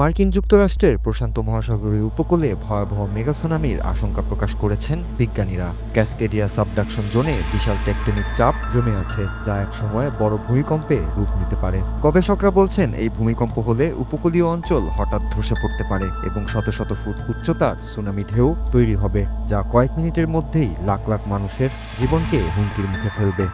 মার্কিন যুক্তরাষ্ট্রের প্রশান্ত মহাসাগরীয় উপকূলে ভয়াবহ মেগা সুনামির আশঙ্কা প্রকাশ করেছেন বিজ্ঞানীরা। ক্যাসকেডিয়া সাবডাকশন জোনে বিশাল টেকটনিক চাপ জমে আছে, যা একসময় বড় ভূমিকম্পে রূপ নিতে পারে। গবেষকরা বলছেন, এই ভূমিকম্প হলে উপকূলীয় অঞ্চল হঠাৎ ধসে পড়তে পারে এবং শত শত ফুট উচ্চতার সুনামি ঢেউ তৈরি হবে, যা কয়েক মিনিটের মধ্যেই লাখ লাখ মানুষের জীবনকে হুমকির মুখে ফেলবে।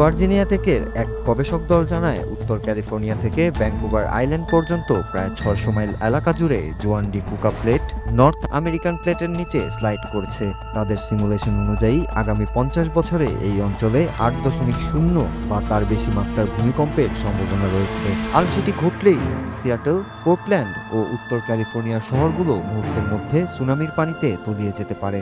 ভার্জিনিয়া থেকে এক গবেষক দল জানায়, উত্তর ক্যালিফোর্নিয়া থেকে ভ্যাঙ্কুভার আইল্যান্ড পর্যন্ত প্রায় ছয়শো মাইল এলাকা জুড়ে জোয়ান ডি ফুকা প্লেট নর্থ আমেরিকান প্লেটের নিচে স্লাইড করছে। তাদের সিমুলেশন অনুযায়ী, আগামী পঞ্চাশ বছরে এই অঞ্চলে আট দশমিক শূন্য বা তার বেশি মাত্রার ভূমিকম্পের সম্ভাবনা রয়েছে। আর সেটি ঘটলেই সিয়াটল, পোর্টল্যান্ড ও উত্তর ক্যালিফোর্নিয়ার শহরগুলো মুহূর্তের মধ্যে সুনামির পানিতে তলিয়ে যেতে পারে।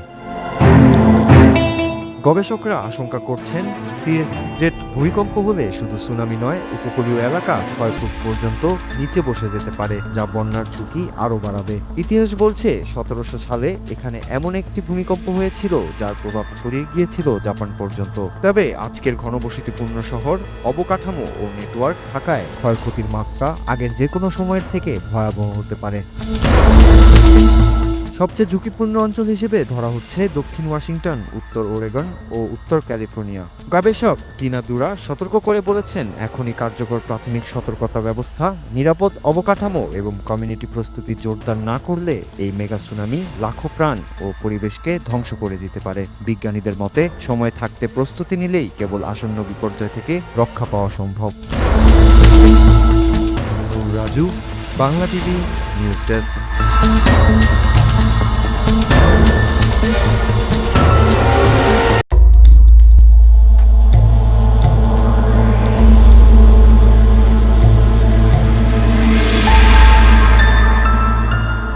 গবেষকরা আশঙ্কা করছেন সিএস জেট ভূমিকম্প হলে শুধু সুনামি নয়, উপকূলীয় এলাকা ছয় ফুট পর্যন্ত নিচে বসে যেতে পারে, যা বন্যার ঝুঁকি আরও বাড়াবে। ইতিহাস বলছে, সতেরোশো সালে এখানে এমন একটি ভূমিকম্প হয়েছিল, যার প্রভাব ছড়িয়ে গিয়েছিল জাপান পর্যন্ত। তবে আজকের ঘনবসতিপূর্ণ শহর, অবকাঠামো ও নেটওয়ার্ক থাকায় ক্ষয়ক্ষতির মাত্রা আগের যে কোনো সময়ের থেকে ভয়াবহ হতে পারে। সবচেয়ে ঝুঁকিপূর্ণ অঞ্চল হিসেবে ধরা হচ্ছে দক্ষিণ ওয়াশিংটন, উত্তর ওরেগন ও উত্তর ক্যালিফোর্নিয়া। গবেষক টিনা দুরা সতর্ক করে বলেছেন, এখনই কার্যকর প্রাথমিক সতর্কতা ব্যবস্থা, নিরাপদ অবকাঠামো এবং কমিউনিটি প্রস্তুতি জোরদার না করলে এই মেগা সুনামি লাখো প্রাণ ও পরিবেশকে ধ্বংস করে দিতে পারে। বিজ্ঞানীদের মতে, সময় থাকতে প্রস্তুতি নিলেই কেবল আসন্ন বিপর্যয় থেকে রক্ষা পাওয়া সম্ভব। Raju, Bangla TV, news desk. Thank you.